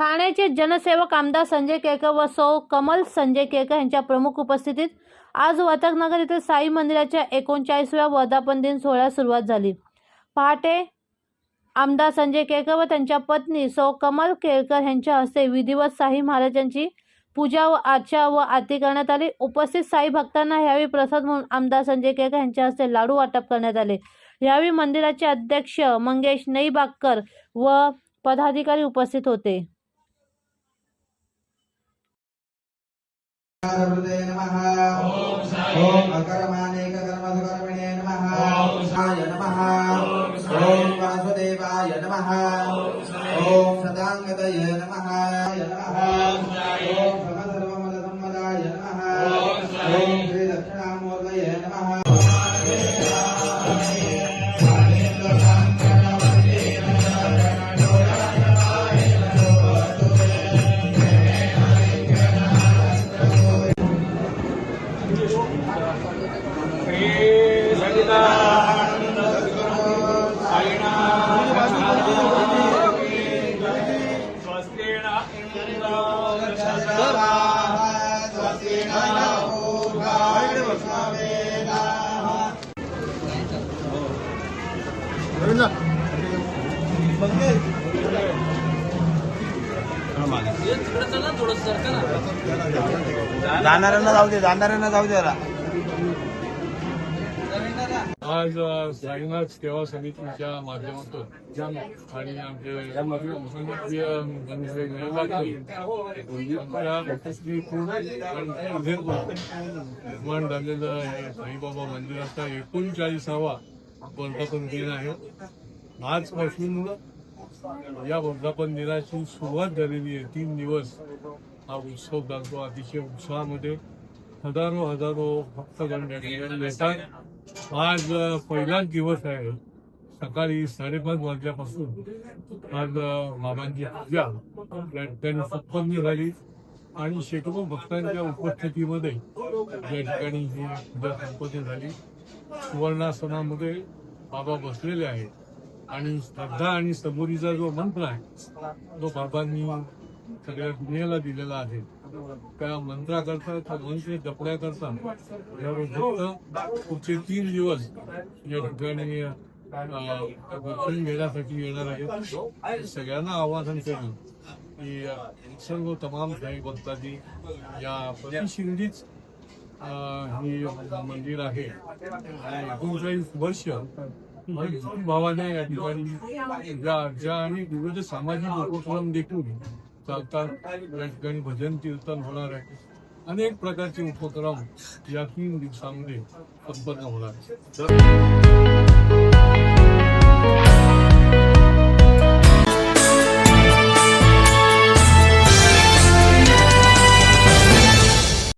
ठाण्याचे जनसेवक आमदार संजय केळकर व सौ कमल संजय केळकर यांच्या प्रमुख उपस्थितीत आज वतकनगर येथे साई मंदिराच्या एकोणचाळीसव्या वर्धापन दिन सोहळ्यास सुरुवात झाली. पहाटे आमदार संजय केळकर व त्यांच्या पत्नी सौ कमल केळकर यांच्या हस्ते विधिवत साई महाराजांची पूजा व आचा व आरती करण्यात आली. उपस्थित साई भक्तांना यावेळी प्रसाद म्हणून आमदार संजय केळकर यांच्या हस्ते लाडू वाटप करण्यात आले. यावेळी मंदिराचे अध्यक्ष मंगेश नईबागकर व पदाधिकारी उपस्थित होते. हृदय नमः ॐ अकर्मानेककर्मसुकर्मिणे नमः ॐ नमः ॐ वासुदेवाय नमः ॐ सदाङ्गतये नमः नमः ॐ समसर्वमलसम्मदाय नमः ॐ श्रीदक्षिणामूर्तये जाणाऱ्यांना जाऊ दे जाणाऱ्यांना जाऊ दे आज अ, साईनाथ सेवा समितीच्या माध्यमातून आणि आमचे मुख्यमंत्री निर्माण झालेलं हे साईबाबा मंदिराचा एकोणचाळीसावा वर्धापन दिन आहे आजपासून या वर्धापन दिनाची सुरुवात झालेली आहे तीन दिवस हा उत्सव चालतो अतिशय उत्साहामध्ये हजारो हजारो भक्तगण येतात. आज पहिलाच दिवस आहे. सकाळी साडेपाच वाजल्यापासून आज बाबांची पूजा या ठिकाणी संपन्न झाली. आणि शेकडो भक्तांच्या उपस्थितीमध्ये या ठिकाणी ही पूजा संपन्न झाली सुवर्णासनामध्ये बाबा बसलेले आहेत. आणि श्रद्धा आणि सबुरीचा जो मंत्र आहे तो बाबांनी सगळ्या दुनियेला दिलेला आहे. त्या मंत्राकरता त्या दोनशे जपण्याकरता यावर फक्त पुढचे तीन दिवस या ठिकाणी दर्शन घेण्यासाठी येणार आहेत. सगळ्यांना आवाहन करेन की सर्व तमाम काही भक्तांनी या प्रतिशिंदीच ही मंदिर आहे. एकोणचाळीस वर्ष भावाने या ठिकाणी ज्या ज्या आणि विविध सामाजिक उपक्रम देखील चालतात या ठिकाणी भजन कीर्तन होणार आहे अनेक प्रकारचे उपक्रम या तीन दिवसामध्ये संपन्न होणार आहेत.